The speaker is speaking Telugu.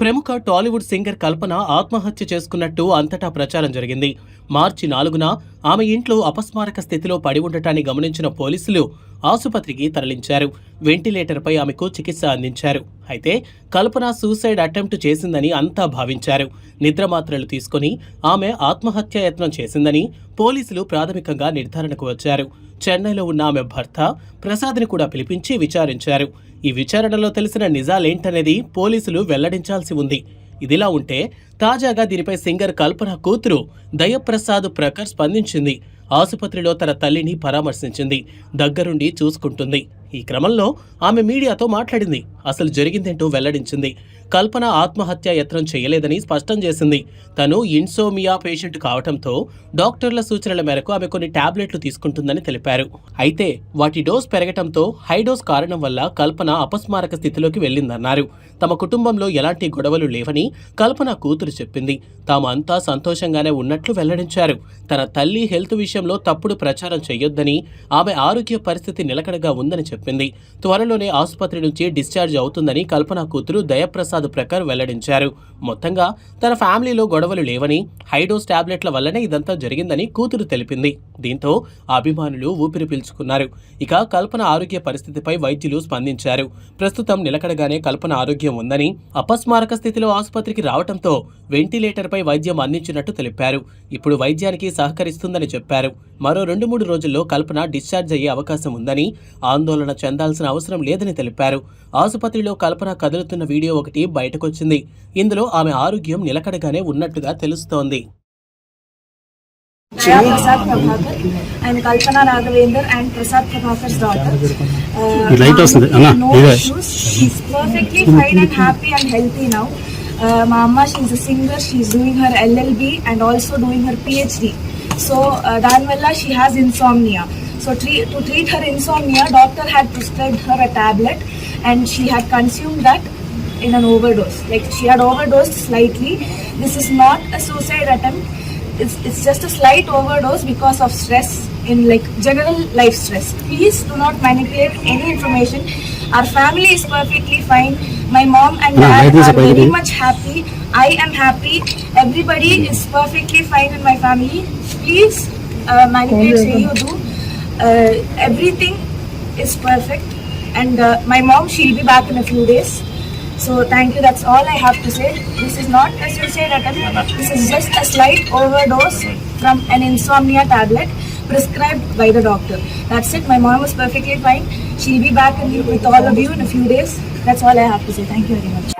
ప్రముఖ టాలీవుడ్ సింగర్ కల్పన ఆత్మహత్య చేసుకున్నట్టు అంతటా ప్రచారం జరిగింది. మార్చి నాలుగున ఆమె ఇంట్లో అపస్మారక స్థితిలో పడి ఉండటాన్ని గమనించిన పోలీసులు ఆసుపత్రికి తరలించారు. వెంటిలేటర్పై ఆమెకు చికిత్స అందించారు. అయితే కల్పన సూసైడ్ అటెంప్ట్ చేసిందని అంతా భావించారు. నిద్రమాత్రలు తీసుకుని ఆమె ఆత్మహత్య యత్నం చేసిందని పోలీసులు ప్రాథమికంగా నిర్ధారణకు వచ్చారు. చెన్నైలో ఉన్న ఆమె భర్త ప్రసాద్ని కూడా పిలిపించి విచారించారు. ఈ విచారణలో తెలిసిన నిజాలేంటనేది పోలీసులు వెల్లడించాల్సి ఉంది. ఇదిలా ఉంటే తాజాగా దీనిపై సింగర్ కల్పన కూతురు దయప్రసాద్ ప్రఖర్ స్పందించింది. ఆసుపత్రిలో తన తల్లిని పరామర్శించింది. దగ్గరుండి చూసుకుంటుంది. ఈ క్రమంలో ఆమె మీడియాతో మాట్లాడింది. అసలు జరిగిందేంటో వెల్లడించింది. కల్పన ఆత్మహత్య యత్నం చేయలేదని స్పష్టం చేసింది. తను ఇన్సోమియా పేషెంట్ కావటంతో డాక్టర్ల సూచనల మేరకు ఆమె కొన్ని టాబ్లెట్లు తీసుకుంటుందని తెలిపారు. అయితే వాటి డోస్ పెరగటంతో హై డోస్ కారణం వల్ల కల్పన అపస్మారక స్థితిలోకి వెళ్ళిందన్నారు. తమ కుటుంబంలో ఎలాంటి గొడవలు లేవని కల్పన కూతురు చెప్పింది. తాము అంతా సంతోషంగానే ఉన్నట్లు వెల్లడించారు. తన తల్లి హెల్త్ విషయం విషయంలో తప్పుడు ప్రచారం చేయొద్దని ఆమె ఆరోగ్య పరిస్థితి నిలకడగా ఉందని చెప్పింది. త్వరలోనే ఆసుపత్రి నుంచి డిశ్చార్జ్ అవుతుందని కల్పన కూతురు దయప్రసాద్ ప్రకర్ వెల్లడించారు. మొత్తంగా తన ఫ్యామిలీలో గొడవలు లేవని హైడోస్ టాబ్లెట్ల వల్లనే ఇదంతా జరిగిందని కూతురు తెలిపింది. దీంతో అభిమానులు ఊపిరి పీల్చుకున్నారు. ఇక కల్పన ఆరోగ్య పరిస్థితిపై వైద్యులు స్పందించారు. ప్రస్తుతం నిలకడగానే కల్పన ఆరోగ్యం ఉందని అపస్మారక స్థితిలో ఆసుపత్రికి రావడంతో వెంటిలేటర్పై వైద్యం అందించినట్టు తెలిపారు. ఇప్పుడు వైద్యానికి సహకరిస్తుందని చెప్పారు. చెప్పారు మరో రెండు మూడు రోజుల్లో కల్పన డిశ్చార్జ్ అయ్యే అవకాశం ఉందని ఆందోళన చెందాల్సిన అవసరం లేదని తెలిపారు. ఆసుపత్రిలో కల్పన కదులుతున్న వీడియో ఒకటి బయటకొచ్చింది. ఇందులో ఆమె ఆరోగ్యం నిలకడగానే ఉన్నట్టుగా తెలుస్తోంది. మా అమ్మ she is singer she is doing her LLB and also doing her PhD So, uh, Danvalla, she has insomnia. So, to treat her insomnia, doctor had prescribed her a tablet and she had consumed that in an overdose. Like she had overdosed slightly. This is not a suicide attempt. It's, it's just a slight overdose because of stress in like general life stress. Please do not manipulate any information. Our family is perfectly fine. My mom and dad light are very available. much happy. I am happy. Everybody is perfectly fine in my family. Please uh, manipulate say you do. Uh, everything is perfect. And uh, my mom, she'll be back in a few days. So thank you. That's all I have to say. This is not a suicide attempt. This is just a slight overdose from an insomnia tablet prescribed by the doctor. That's it. My mom is perfectly fine. She'll be back with all of you in a few days. That's all I have to say. Thank you very much.